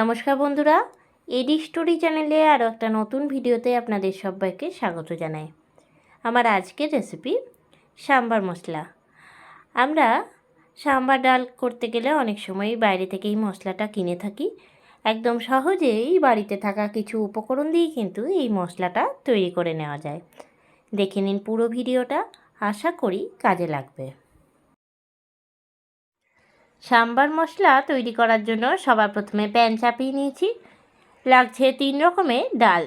নমস্কার বন্ধুরা এডি স্টোরি চ্যানেলে আরও একটা নতুন ভিডিওতে আপনাদের সবাইকে স্বাগত জানাই। আমার আজকের রেসিপি সাম্বার মশলা। আমরা সাম্বার ডাল করতে গেলে অনেক সময় বাইরে থেকে এই মশলাটা কিনে থাকি। একদম সহজেই বাড়িতে থাকা কিছু উপকরণ দিয়েই কিন্তু এই মশলাটা তৈরি করে নেওয়া যায়। দেখে নিন পুরো ভিডিওটা, আশা করি কাজে লাগবে। সাম্বার মশলা তৈরি করার জন্য সবার প্রথমে প্যান চাপিয়ে নিয়েছি। লাগছে তিন রকমের ডাল।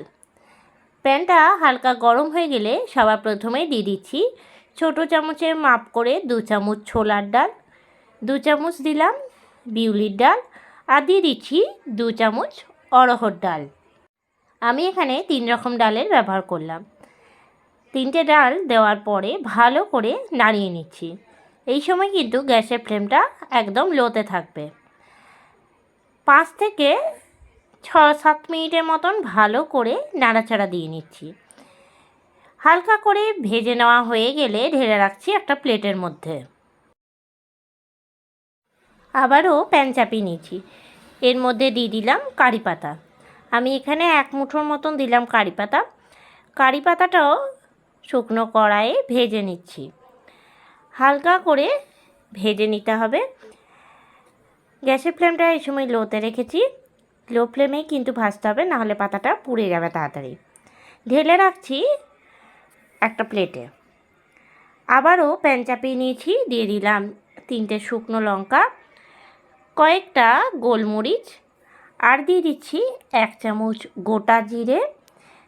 প্যানটা হালকা গরম হয়ে গেলে সবার প্রথমে দিয়ে দিচ্ছি ছোটো চামচের মাপ করে দু চামচ ছোলার ডাল, দু চামচ দিলাম বিউলির ডাল আর দিয়ে দিচ্ছি দু চামচ অরহর ডাল। আমি এখানে তিন রকম ডালের ব্যবহার করলাম। তিনটে ডাল দেওয়ার পরে ভালো করে নাড়িয়ে নিচ্ছি। এই সময় কিন্তু গ্যাসের ফ্লেমটা একদম লোতে থাকবে। পাঁচ থেকে ছ সাত মিনিটের মতন ভালো করে নাড়াচাড়া দিয়ে নিচ্ছি। হালকা করে ভেজে নেওয়া হয়ে গেলে ঢেলে রাখছি একটা প্লেটের মধ্যে। আবারও প্যান চাপিয়ে নিয়েছি এর মধ্যে দিয়ে দিলাম কারি পাতা। আমি এখানে এক মুঠোর মতন দিলাম কারি পাতা। কারি পাতাটাও শুকনো কড়াইয়ে ভেজে নিচ্ছি। হালকা করে ভেজে নিতে হবে। গ্যাসের ফ্লেমটা এই সময় লোতে রেখেছি। লো ফ্লেমেই কিন্তু ভাজতে হবে, নাহলে পাতাটা পুড়ে যাবে তাড়াতাড়ি। ঢেলে রাখছি একটা প্লেটে। আবারও প্যান চাপিয়ে নিয়েছি, দিয়ে দিলাম তিনটে শুকনো লঙ্কা, কয়েকটা গোলমরিচ, আর দিয়ে দিচ্ছি এক চামচ গোটা জিরে,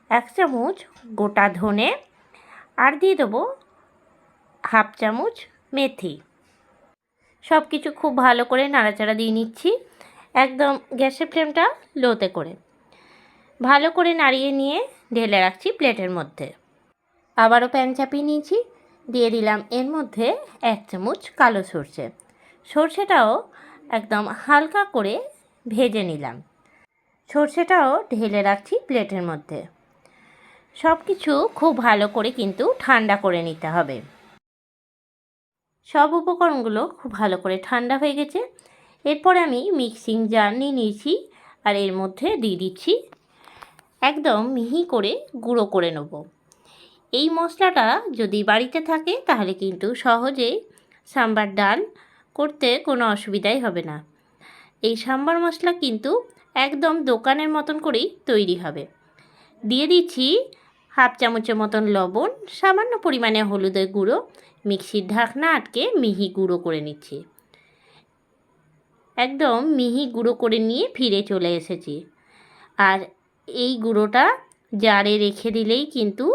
এক চামচ গোটা ধনে, আর দিয়ে দেবো হাফ চামচ মেথি। সব কিছু খুব ভালো করে নাড়াচাড়া দিয়ে নিচ্ছি, একদম গ্যাসের ফ্লেমটা লোতে করে। ভালো করে নাড়িয়ে নিয়ে ঢেলে রাখছি প্লেটের মধ্যে। আবারও প্যান চাপিয়ে নিয়েছি, দিয়ে দিলাম এর মধ্যে এক চামচ কালো সর্ষে। সর্ষেটাও একদম হালকা করে ভেজে নিলাম। সর্ষেটাও ঢেলে রাখছি প্লেটের মধ্যে। সব কিছু খুব ভালো করে কিন্তু ঠান্ডা করে নিতে হবে। সব উপকরণগুলো খুব ভালো করে ঠান্ডা হয়ে গেছে। এরপর আমি মিক্সিং জার নিয়ে নিয়েছি আর এর মধ্যে দিয়ে দিচ্ছি একদম মিহি করে গুঁড়ো করে নেব। এই মশলাটা যদি বাড়িতে থাকে তাহলে কিন্তু সহজেই সাম্বার ডাল করতে কোনো অসুবিধাই হবে না। এই সাম্বার মশলা কিন্তু একদম দোকানের মতন করেই তৈরি হবে। দিয়ে দিচ্ছি হাফ চামচের মতন লবণ, সামান্য পরিমাণে হলুদের গুঁড়ো, মিক্সির ঢাকনা আটকে মিহি গুঁড়ো করে নিচ্ছি। একদম মিহি গুঁড়ো করে নিয়ে ফিরে চলে এসেছি। আর এই গুঁড়োটা জারে রেখে দিলেই কিন্তু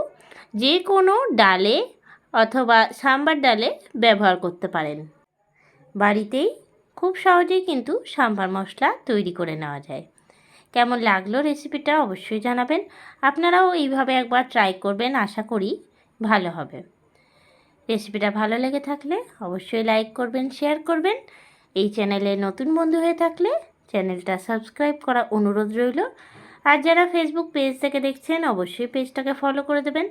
যে কোনো ডালে অথবা সাম্বার ডালে ব্যবহার করতে পারেন। বাড়িতেই খুব সহজেই কিন্তু সাম্বার মশলা তৈরি করে নেওয়া যায়। কেমন লাগল রেসিপিটা অবশ্যই জানাবেন। আপনারাও এইভাবে একবার ট্রাই করবেন, আশা করি ভালো হবে। রেসিপিটা ভালো লেগে থাকলে অবশ্যই লাইক করবেন শেয়ার করবেন। এই চ্যানেলে নতুন বন্ধু হয়ে থাকলে চ্যানেলটা সাবস্ক্রাইব করা অনুরোধ রইল। আর যারা ফেসবুক পেজ থেকে দেখছেন, অবশ্যই পেজটাকে ফলো করে দেবেন।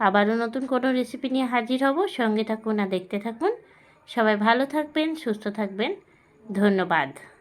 আবারও নতুন কোনো রেসিপি নিয়ে হাজির হব, সঙ্গে থাকুন আর দেখতে থাকুন। সবাই ভালো থাকবেন, সুস্থ থাকবেন। ধন্যবাদ।